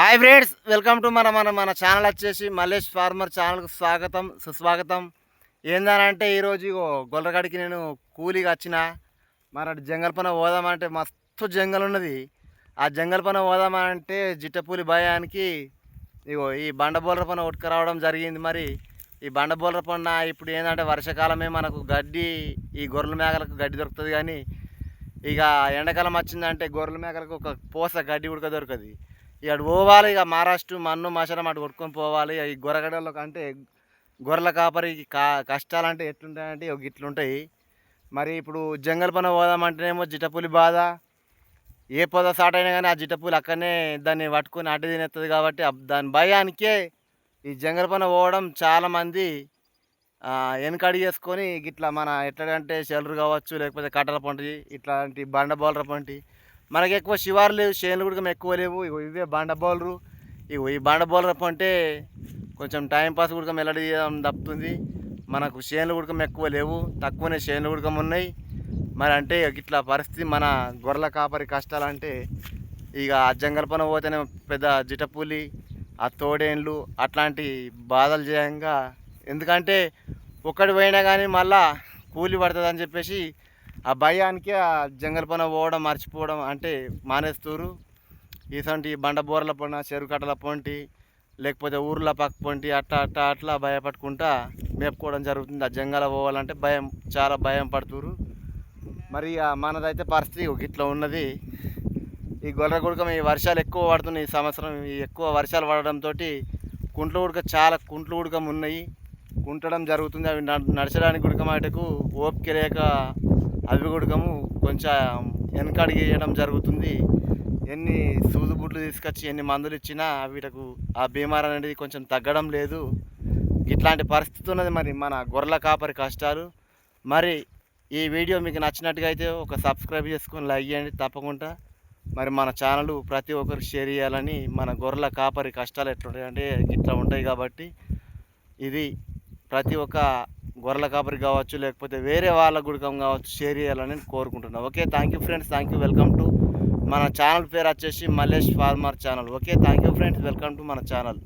Hi friends welcome to మన మన మన ఛానల్ వచ్చేసి మల్లేష్ ఫార్మర్ ఛానల్కు స్వాగతం సుస్వాగతం. ఏందనంటే ఈరోజు గొల్లగడికి నేను కూలీగా వచ్చిన. మరి జంగల్ పన పోదామంటే మస్తు జంగల్ ఉన్నది. ఆ జంగల్ పన పోదామంటే జిట్టపూలి భయానికి ఇగో ఈ బండబోలర పన ఉట్టుకురావడం జరిగింది మరి. ఈ బండబోలర పన్న ఇప్పుడు ఏంటంటే వర్షాకాలమే మనకు గడ్డి ఈ గొర్రెల మేకలకు గడ్డి దొరుకుతుంది కానీ ఇక ఎండాకాలం వచ్చిందంటే గొర్రెల మేకలకు ఒక పోస గడ్డి ఉడక దొరకదు. ఇక పోవాలి ఇక మహారాష్ట్ర మన్ను మసరం అటు కొట్టుకొని పోవాలి. ఈ గొర్రెగడలో అంటే గొర్రెల కాపరికి కా కష్టాలంటే ఎట్లుంటాయంటే ఒక ఇట్లుంటాయి మరి ఇప్పుడు జంగల్ పని పోదామంటేనేమో జిటపులి బాధ. ఏ పొద స్టార్ట్ అయినా కానీ ఆ జిటపులి అక్కడనే దాన్ని పట్టుకొని అడ్డు తినేస్తుంది కాబట్టి దాని భయానికే ఈ జంగల్ పని పోవడం చాలామంది వెనకడి చేసుకొని ఇట్లా మన ఎట్లాంటి షెల్టర్ కావచ్చు లేకపోతే కట్టల పంటి ఇట్లాంటి బండ బౌలర్ పంటి మనకి ఎక్కువ శివారు లేవు చేనులు కూడా ఎక్కువ లేవు. ఇగో ఇవే బాండ బౌలరు. ఇగో ఈ బాండ బౌలర్ అంటే కొంచెం టైం పాస్ కూడా మెల్లడి చేయడం తప్పుతుంది. మనకు చేనులు కూడా ఎక్కువ లేవు. తక్కువనే షేన్లు కూడా ఉన్నాయి. మరి అంటే ఇట్లా పరిస్థితి మన గొర్రెల కాపరి కష్టాలంటే ఇక ఆ జంగల్ పని పోతేనే పెద్ద జిటపూలి ఆ తోడేండ్లు అట్లాంటి బాధలు చేయంగా. ఎందుకంటే ఒకటి పోయినా కానీ మళ్ళా కూలి పడుతుంది అని చెప్పేసి ఆ భయానికి ఆ జంగల్ పైన పోవడం మర్చిపోవడం అంటే మానేస్తారు ఇటువంటి బండ బోర్ల పొన్న చెరువు కట్టల పొంటి లేకపోతే ఊర్ల పక్క పొంటి అట్లా అట్లా అట్లా భయపడుకుంటా మేపుకోవడం జరుగుతుంది. ఆ జంగల పోవాలంటే భయం చాలా భయం పడుతురు మరి మనదైతే పరిస్థితి ఒక ఇట్లా ఉన్నది. ఈ గొర్రె గుడకం ఈ వర్షాలు ఎక్కువ పడుతున్నాయి ఈ సంవత్సరం. ఎక్కువ వర్షాలు పడడంతో కుంట్లు ఉడక చాలా కుంట్లు ఉడకం ఉన్నాయి కుంటడం జరుగుతుంది. అవి నడ- నడచడానికి ఉడకం ఓపిక లేక అవి ఉడకము కొంచెం వెనకడిగి వేయడం జరుగుతుంది. ఎన్ని సూదు బుడ్లు తీసుకొచ్చి ఎన్ని మందులు ఇచ్చినా వీటకు ఆ బీమార్ అనేది కొంచెం తగ్గడం లేదు. ఇట్లాంటి పరిస్థితి ఉన్నది మరి మన గొర్రెల కాపరి కష్టాలు. మరి ఈ వీడియో మీకు నచ్చినట్టుగా అయితే ఒక సబ్స్క్రైబ్ చేసుకొని లైక్ చేయండి తప్పకుండా. మరి మన ఛానల్ ప్రతి ఒక్కరికి షేర్ చేయాలని మన గొర్రెల కాపరి కష్టాలు ఎట్లుంటాయి అంటే ఇట్లా ఉంటాయి కాబట్టి ఇది ప్రతి ఒక్క గొర్రెల కాపరి కావచ్చు లేకపోతే వేరే వాళ్ళ గుడికం కావచ్చు షేర్ చేయాలని కోరుకుంటున్నాను okay thank you friends thank you welcome to మన ఛానల్ పేరు వచ్చేసి Mallesh farmer channel okay thank you friends welcome to మన ఛానల్